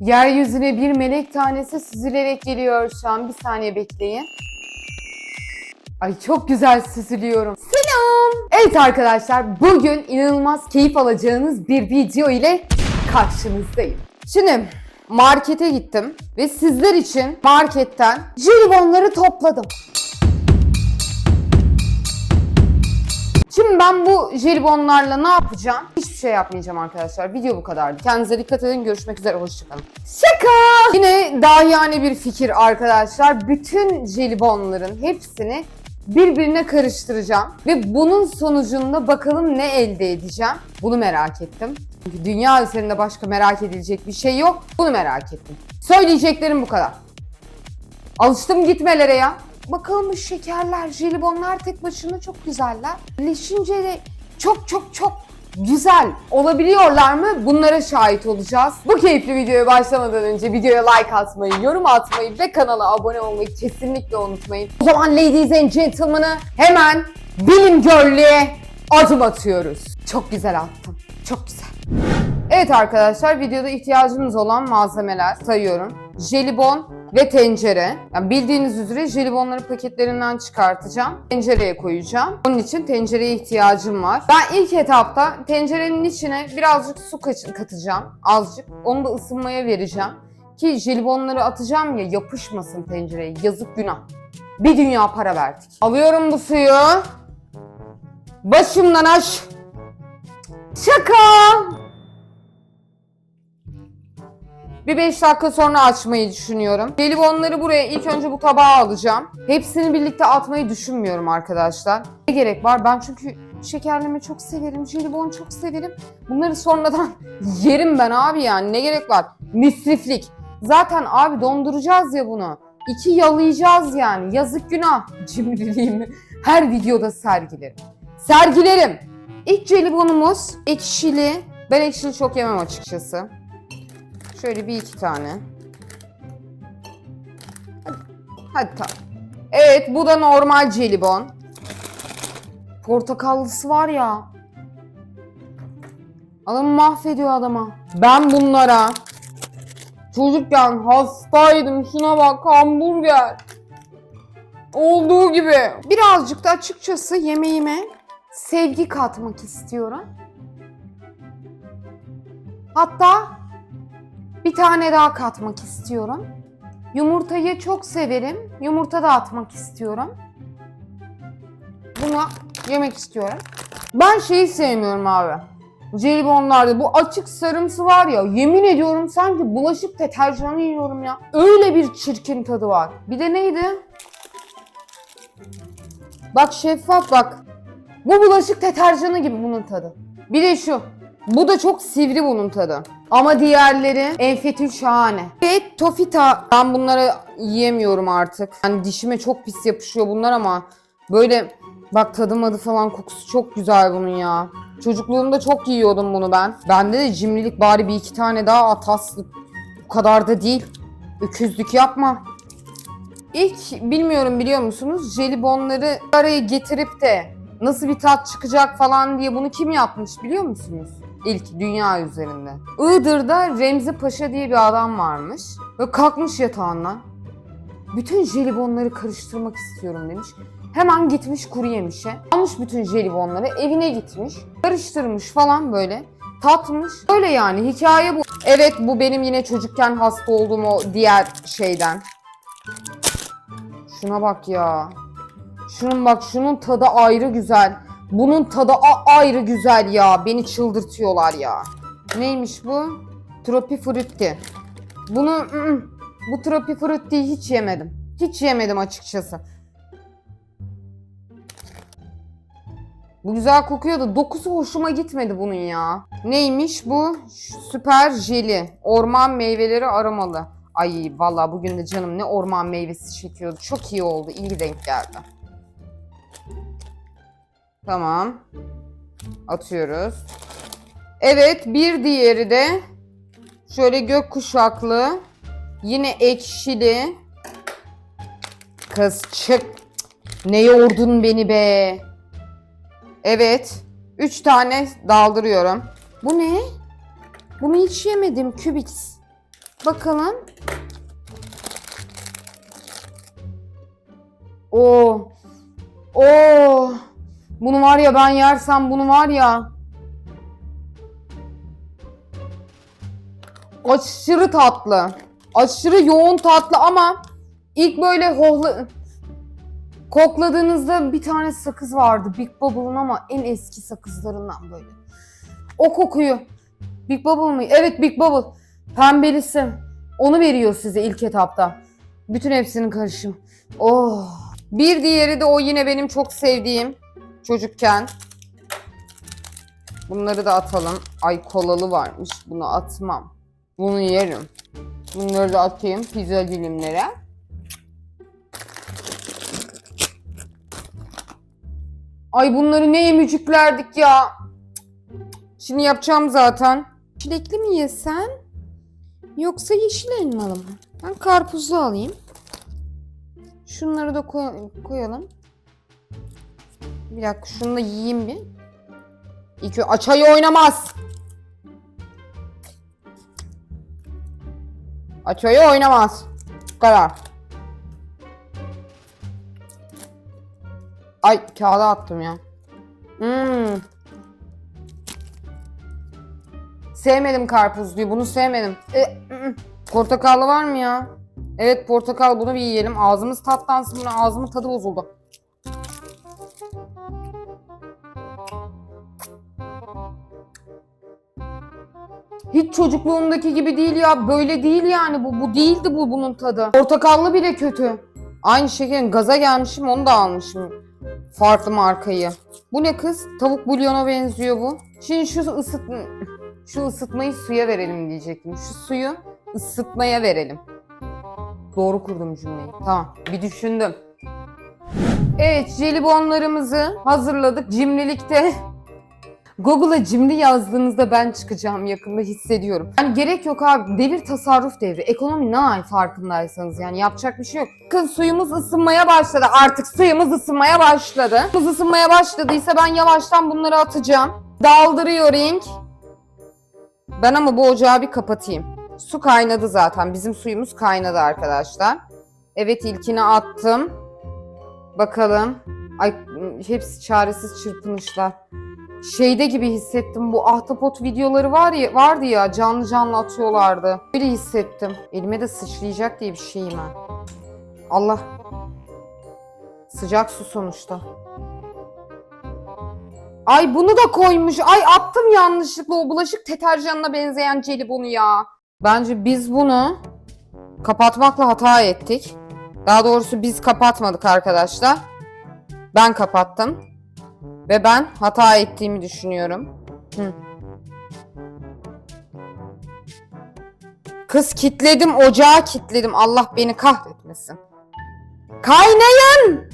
Yeryüzüne bir melek tanesi süzülerek geliyor şu an. Bir saniye bekleyin. Ay çok güzel süzülüyorum. Selam. Evet arkadaşlar bugün inanılmaz keyif alacağınız bir video ile karşınızdayım. Şimdi markete gittim ve sizler için marketten jelibonları topladım. Şimdi ben bu jelibonlarla ne yapacağım? Hiçbir şey yapmayacağım arkadaşlar. Video bu kadardı. Kendinize dikkat edin. Görüşmek üzere. Hoşçakalın. Şaka! Yine dahiyane bir fikir arkadaşlar. Bütün jelibonların hepsini birbirine karıştıracağım. Ve bunun sonucunda bakalım ne elde edeceğim. Bunu merak ettim. Çünkü dünya üzerinde başka merak edilecek bir şey yok. Bunu merak ettim. Söyleyeceklerim bu kadar. Alıştım gitmelere ya. Bakalım bu şekerler, jelibonlar tek başına çok güzeller. Birleşince çok çok çok güzel olabiliyorlar mı? Bunlara şahit olacağız. Bu keyifli videoya başlamadan önce videoya like atmayı, yorum atmayı ve kanala abone olmayı kesinlikle unutmayın. O zaman ladies and gentlemen'ı hemen bilim görlüğe adım atıyoruz. Çok güzel attım. Çok güzel. Evet arkadaşlar videoda ihtiyacınız olan malzemeler sayıyorum. Jelibon ve tencere. Yani bildiğiniz üzere jelibonları paketlerinden çıkartacağım. Tencereye koyacağım. Onun için tencereye ihtiyacım var. Ben ilk etapta tencerenin içine birazcık su katacağım. Azıcık. Onu da ısınmaya vereceğim. Ki jelibonları atacağım ya yapışmasın tencereye. Yazık günah. Bir dünya para verdik. Alıyorum bu suyu. Başımdan aş. Şaka. Bir 5 dakika sonra açmayı düşünüyorum. Jelibonları buraya ilk önce bu tabağa alacağım. Hepsini birlikte atmayı düşünmüyorum arkadaşlar. Ne gerek var? Ben çünkü şekerleme çok severim. Jelibon çok severim. Bunları sonradan yerim ben abi yani. Ne gerek var? Müsriflik. Zaten abi donduracağız ya bunu. İki yalayacağız yani. Yazık günah. Cimriliğimi her videoda sergilerim. Sergilerim. İlk jelibonumuz ekşili. Ben ekşili çok yemem açıkçası. Şöyle bir iki tane. Hadi, hadi tamam. Evet bu da normal jelibon. Portakallısı var ya. Adamı mahvediyor adama. Ben bunlara çocukken hastaydım. Şuna bak hamburger. Olduğu gibi. Birazcık da açıkçası yemeğime sevgi katmak istiyorum. Hatta bir tane daha katmak istiyorum. Yumurtayı çok severim. Yumurta da atmak istiyorum. Bunu yemek istiyorum. Ben şeyi sevmiyorum abi. Jelibonlarda bu açık sarımsı var ya yemin ediyorum sanki bulaşık deterjanı yiyorum ya. Öyle bir çirkin tadı var. Bir de neydi? Bak şeffaf bak. Bu bulaşık deterjanı gibi bunun tadı. Bir de şu. Bu da çok sivri bunun tadı. Ama diğerleri enfetül şahane. Ve tofita. Ben bunları yiyemiyorum artık. Yani dişime çok pis yapışıyor bunlar ama böyle bak tadı madı falan kokusu çok güzel bunun ya. Çocukluğumda çok yiyordum bunu ben. Bende de cimrilik bari bir iki tane daha at aslı. Bu kadar da değil. Öküzlük yapma. İlk bilmiyorum biliyor musunuz jelibonları araya getirip de nasıl bir tat çıkacak falan diye bunu kim yapmış biliyor musunuz? İlk dünya üzerinde. Iğdır'da Remzi Paşa diye bir adam varmış. Ve kalkmış yatağından. Bütün jelibonları karıştırmak istiyorum demiş. Hemen gitmiş kuru yemişe. Almış bütün jelibonları evine gitmiş. Karıştırmış falan böyle. Tatmış. Öyle yani hikaye bu. Evet bu benim yine çocukken hasta olduğum o diğer şeyden. Şuna bak ya. Şunun bak şunun tadı ayrı güzel. Bunun tadı ayrı güzel ya. Beni çıldırtıyorlar ya. Neymiş bu? Tropi frutti. Bunu ı-ı, bu tropi fruttiyi hiç yemedim. Hiç yemedim açıkçası. Bu güzel kokuyor da dokusu hoşuma gitmedi bunun ya. Neymiş bu? Süper jeli. Orman meyveleri aromalı. Ay vallahi bugün de canım ne orman meyvesi çekiyordu. Çok iyi oldu. İyi denk geldi. Tamam. Atıyoruz. Evet bir diğeri de şöyle gök kuşaklı. Yine ekşili. Kız çık. Ne yordun beni be. Evet. Üç tane daldırıyorum. Bu ne? Bunu hiç yemedim. Cubix. Bakalım. Oo. Oo. Bunu var ya ben yersem bunu var ya. Aşırı tatlı. Aşırı yoğun tatlı ama ilk böyle hohla... Kokladığınızda bir tane sakız vardı. Big Bubble'ın ama en eski sakızlarından böyle. O kokuyu. Big Bubble mı? Evet Big Bubble. Pembelisi. Onu veriyor size ilk etapta. Bütün hepsinin karışım. Oh. Bir diğeri de o yine benim çok sevdiğim çocukken. Bunları da atalım. Ay kolalı varmış. Bunu atmam. Bunu yerim. Bunları da atayım pizza dilimlere. Ay bunları ne yemücüklerdik ya. Şimdi yapacağım zaten. Çilekli mi yesen? Yoksa yeşil elmalı mı? Ben karpuzlu alayım. Şunları da koy- koyalım. Bir dakika şunu da yiyeyim bir. İki açayı oynamaz. Açayı oynamaz. Bu kadar. Ay kağıda attım ya. Hmm. Sevmedim karpuzluyu. Bunu sevmedim. E, portakallı var mı ya? Evet portakal bunu bir yiyelim. Ağzımız tatlansın. Ağzımın tadı bozuldu. Hiç çocukluğumdaki gibi değil ya. Böyle değil yani bu. Bu değildi bu bunun tadı. Portakallı bile kötü. Aynı şekerin gaza gelmişim onu da almışım. Farklı markayı. Bu ne kız? Tavuk bulyona benziyor bu. Şimdi şu ısıt şu ısıtmayı suya verelim diyecektim. Şu suyu ısıtmaya verelim. Doğru kurdum cümleyi. Tamam. Bir düşündüm. Evet, jelibonlarımızı hazırladık. Cimrilikte Google'a cimri yazdığınızda ben çıkacağım yakında hissediyorum. Yani gerek yok abi. Devir tasarruf devri. Ekonomi ne ay farkındaysanız yani yapacak bir şey yok. Bakın suyumuz ısınmaya başladı. Artık suyumuz ısınmaya başladı. Suyumuz ısınmaya başladıysa ben yavaştan bunları atacağım. Daldırıyor ring. Ben ama bu ocağı bir kapatayım. Su kaynadı zaten. Bizim suyumuz kaynadı arkadaşlar. Evet ilkini attım. Bakalım. Ay hepsi çaresiz çırpınışlar. Şeyde gibi hissettim. Bu ahtapot videoları var ya vardı ya canlı canlı atıyorlardı. Öyle hissettim. Elime de sıçrayacak diye bir şeyim ha. Allah. Sıcak su sonuçta. Ay bunu da koymuş. Ay attım yanlışlıkla o bulaşık deterjanına benzeyen jelibonu ya. Bence biz bunu kapatmakla hata ettik. Daha doğrusu biz kapatmadık arkadaşlar. Ben kapattım. Ve ben hata ettiğimi düşünüyorum. Hı. Kız kitledim, ocağı kitledim. Allah beni kahretmesin. Kaynayın!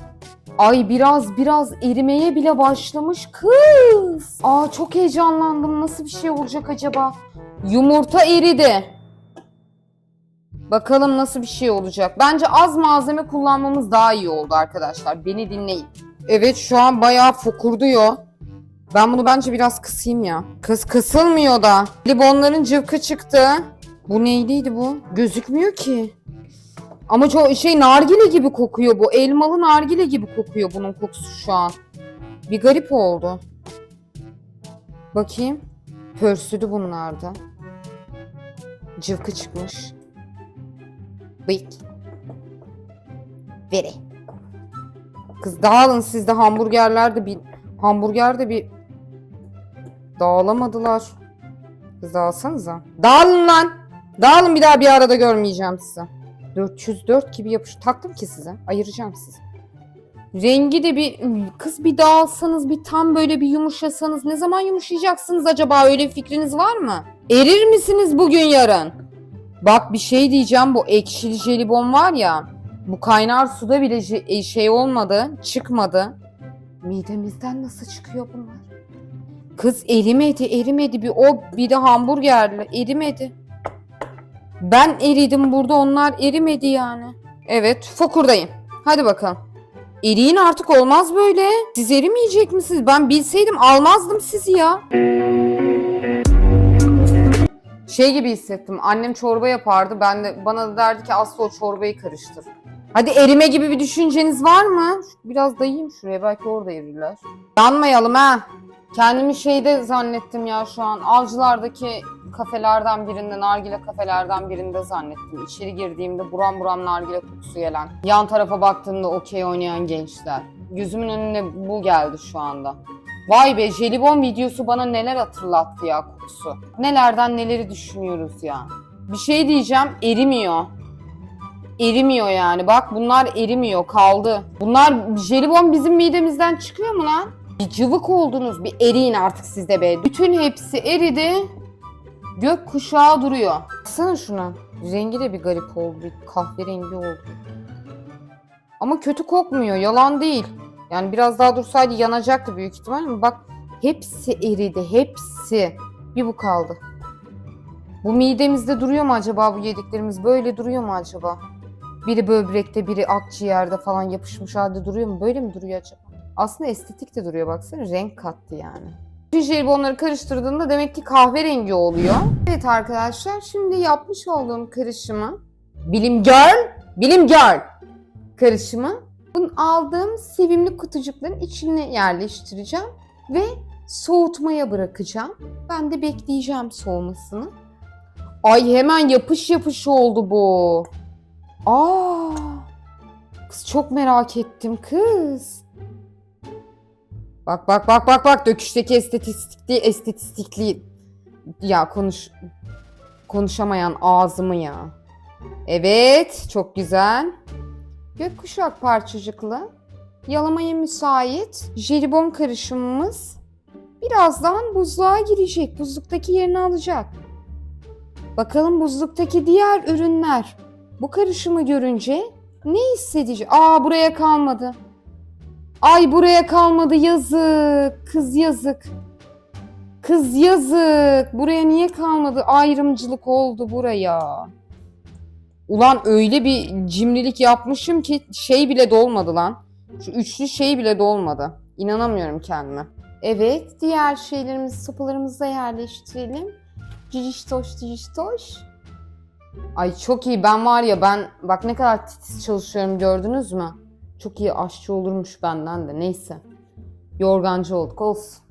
Ay biraz biraz erimeye bile başlamış kız. Aa çok heyecanlandım. Nasıl bir şey olacak acaba? Yumurta eridi. Bakalım nasıl bir şey olacak. Bence az malzeme kullanmamız daha iyi oldu arkadaşlar. Beni dinleyin. Evet şu an bayağı fokurduyor. Ben bunu bence biraz kısayım ya. Kız kısılmıyor da. Libonların cıvkı çıktı. Bu neyliydi bu? Gözükmüyor ki. Ama çok şey nargile gibi kokuyor bu. Elmalı nargile gibi kokuyor bunun kokusu şu an. Bir garip oldu. Bakayım. Pörsüdü bunlarda. Cıvkı çıkmış. Bıyık. Vere. Kız dağılın siz de hamburgerler de bir hamburger de bir dağılamadılar. Kız dağılsanıza. Dağılın lan. Dağılın bir daha bir arada görmeyeceğim sizi. 404 gibi yapış taktım ki size. Ayıracağım sizi. Rengi de bir kız bir dağılsanız bir tam böyle bir yumuşasanız ne zaman yumuşayacaksınız acaba öyle fikriniz var mı? Erir misiniz bugün yarın? Bak bir şey diyeceğim bu ekşili jelibon var ya bu kaynar suda bile je- e, şey olmadı çıkmadı. Midemizden nasıl çıkıyor bunlar? Kız erimedi erimedi bir o bir de hamburgerli erimedi. Ben eridim burada onlar erimedi yani. Evet fokurdayım. Hadi bakalım. Eriyin artık olmaz böyle. Siz erimeyecek misiniz? Ben bilseydim almazdım sizi ya. Şey gibi hissettim. Annem çorba yapardı. Ben de bana da derdi ki asla o çorbayı karıştır. Hadi erime gibi bir düşünceniz var mı? Biraz dayayım şuraya belki orada erirler. Yanmayalım ha. Kendimi şeyde zannettim ya şu an. Avcılardaki kafelerden birinde, nargile kafelerden birinde zannettim. İçeri girdiğimde buram buram nargile kokusu gelen. Yan tarafa baktığımda okey oynayan gençler. Gözümün önüne bu geldi şu anda. Vay be jelibon videosu bana neler hatırlattı ya kokusu. Nelerden neleri düşünüyoruz ya. Bir şey diyeceğim erimiyor. Erimiyor yani. Bak bunlar erimiyor kaldı. Bunlar jelibon bizim midemizden çıkıyor mu lan? Bir cıvık oldunuz. Bir eriyin artık siz de be. Bütün hepsi eridi. Gök kuşağı duruyor. Baksana şuna. Rengi de bir garip oldu. Bir kahverengi oldu. Ama kötü kokmuyor. Yalan değil. Yani biraz daha dursaydı yanacaktı büyük ihtimal ama bak hepsi eridi. Hepsi. Bir bu kaldı. Bu midemizde duruyor mu acaba bu yediklerimiz? Böyle duruyor mu acaba? Biri böbrekte, biri akciğerde falan yapışmış halde duruyor mu? Böyle mi duruyor acaba? Aslında estetik de duruyor baksana. Renk kattı yani. Bütün jelibonları karıştırdığında demek ki kahverengi oluyor. Evet arkadaşlar şimdi yapmış olduğum karışımı Bilim Girl, Bilim Girl karışımı bunu aldığım sevimli kutucukların içine yerleştireceğim ve soğutmaya bırakacağım. Ben de bekleyeceğim soğumasını. Ay hemen yapış yapış oldu bu. Aa! Kız çok merak ettim kız. Bak bak bak bak bak döküşteki estetistikli estetistikli ya konuş konuşamayan ağzımı ya. Evet çok güzel. Gökkuşak parçacıklı yalamaya müsait jelibon karışımımız birazdan buzluğa girecek. Buzluktaki yerini alacak. Bakalım buzluktaki diğer ürünler bu karışımı görünce ne hissedecek? Aa buraya kalmadı. Ay buraya kalmadı yazık. Kız yazık. Kız yazık. Buraya niye kalmadı? Ayrımcılık oldu buraya. Ulan öyle bir cimrilik yapmışım ki şey bile dolmadı lan. Şu üçlü şey bile dolmadı. İnanamıyorum kendime. Evet, diğer şeylerimizi, sopalarımızı yerleştirelim. Ciciştoş, ciciştoş. Ay çok iyi. Ben var ya ben bak ne kadar titiz çalışıyorum gördünüz mü? Çok iyi aşçı olurmuş benden de. Neyse. Yorgancı olduk. Olsun.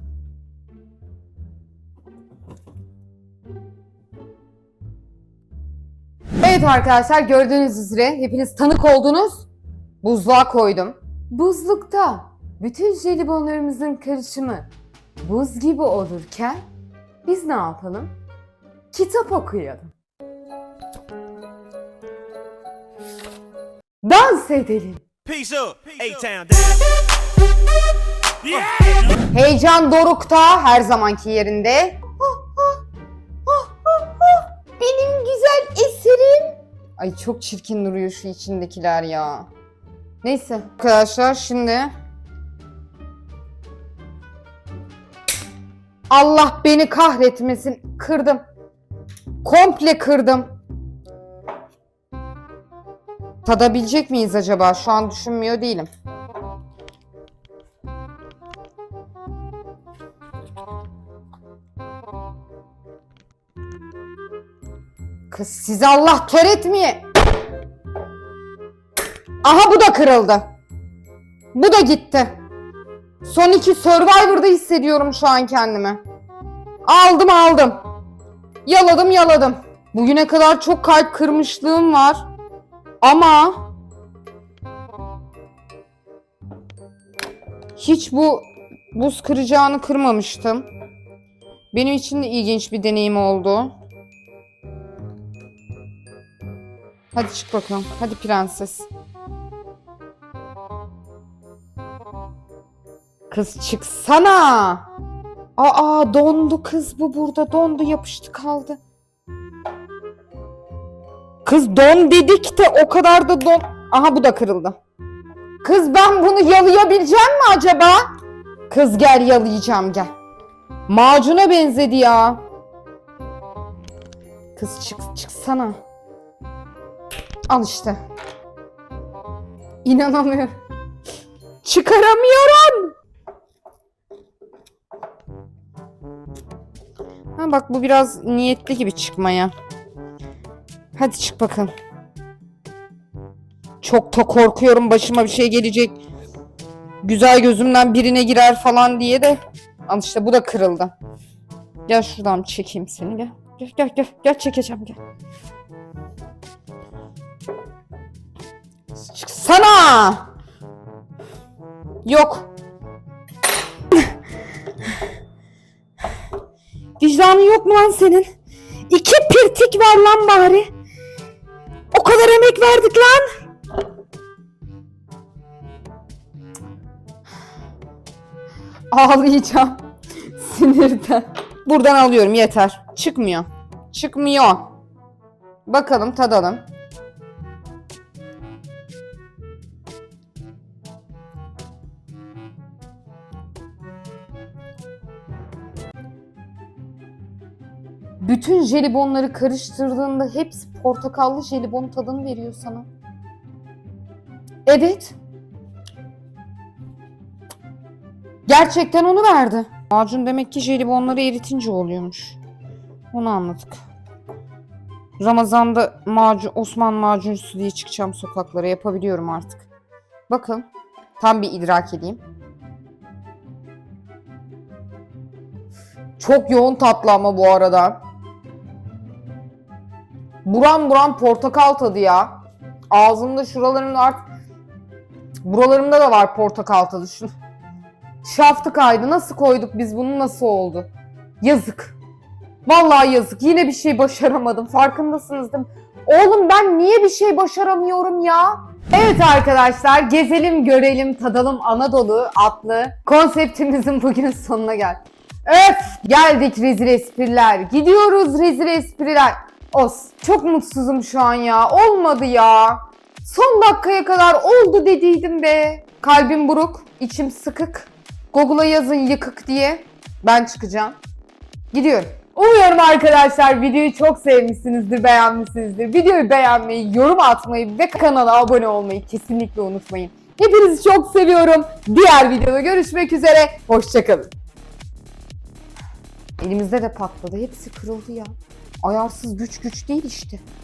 Evet arkadaşlar gördüğünüz üzere hepiniz tanık oldunuz. Buzluğa koydum. Buzlukta bütün jelibonlarımızın karışımı buz gibi olurken biz ne yapalım? Kitap okuyalım. Dans edelim. Peace up, A-Town. Yeah! Heyecan dorukta her zamanki yerinde. Benim güzel eserim. Ay çok çirkin duruyor şu içindekiler ya. Neyse arkadaşlar şimdi Allah beni kahretmesin. Kırdım. Komple kırdım. Tadabilecek miyiz acaba? Şu an düşünmüyor değilim. Kız sizi Allah kör etmeye. Aha bu da kırıldı. Bu da gitti. Son iki Survivor'da hissediyorum şu an kendimi. Aldım aldım. Yaladım yaladım. Bugüne kadar çok kalp kırmışlığım var. Ama hiç bu buz kıracağını kırmamıştım. Benim için de ilginç bir deneyim oldu. Hadi çık bakalım. Hadi prenses. Kız çıksana. Aa dondu kız bu burada dondu yapıştı kaldı. Kız don dedik de o kadar da don. Aha bu da kırıldı. Kız ben bunu yalayabileceğim mi acaba? Kız gel yalayacağım gel. Macuna benzedi ya. Kız çık çıksana. Al işte. İnanamıyorum. Çıkaramıyorum. Ha bak bu biraz niyetli gibi çıkmaya. Hadi çık bakalım. Çok da korkuyorum başıma bir şey gelecek. Güzel gözümden birine girer falan diye de. Al işte bu da kırıldı. Gel şuradan çekeyim seni gel. Gel gel gel, gel çekeceğim gel. Çıksana! Yok. Vicdanın yok mu lan senin? İki pirtik ver lan bari. Kadar emek verdik lan. Ağlayacağım. Sinirden. Buradan alıyorum yeter. Çıkmıyor. Çıkmıyor. Bakalım tadalım. Bütün jelibonları karıştırdığında hepsi portakallı jelibon tadını veriyor sana. Evet. Gerçekten onu verdi. Macun demek ki jelibonları eritince oluyormuş. Onu anladık. Ramazan'da macun, Osman macuncusu diye çıkacağım sokaklara yapabiliyorum artık. Bakın. Tam bir idrak edeyim. Çok yoğun tatlı ama bu arada. Buram buram portakal tadı ya. Ağzımda şuralarımda artık buralarımda da var portakal tadı. Şunu. Şaftı kaydı. Nasıl koyduk biz bunu nasıl oldu? Yazık. Vallahi yazık. Yine bir şey başaramadım. Farkındasınız değil mi? Oğlum ben niye bir şey başaramıyorum ya? Evet arkadaşlar gezelim görelim tadalım Anadolu adlı konseptimizin bugün sonuna geldik. Öf geldik rezil espriler. Gidiyoruz rezil espriler. Os çok mutsuzum şu an ya. Olmadı ya. Son dakikaya kadar oldu dediydim be. Kalbim buruk, içim sıkık. Google'a yazın yıkık diye. Ben çıkacağım. Gidiyorum. Umuyorum arkadaşlar videoyu çok sevmişsinizdir, beğenmişsinizdir. Videoyu beğenmeyi, yorum atmayı ve kanala abone olmayı kesinlikle unutmayın. Hepinizi çok seviyorum. Diğer videoda görüşmek üzere. Hoşçakalın. Elimizde de patladı. Hepsi kırıldı ya. Ayarsız güç güç değil işte.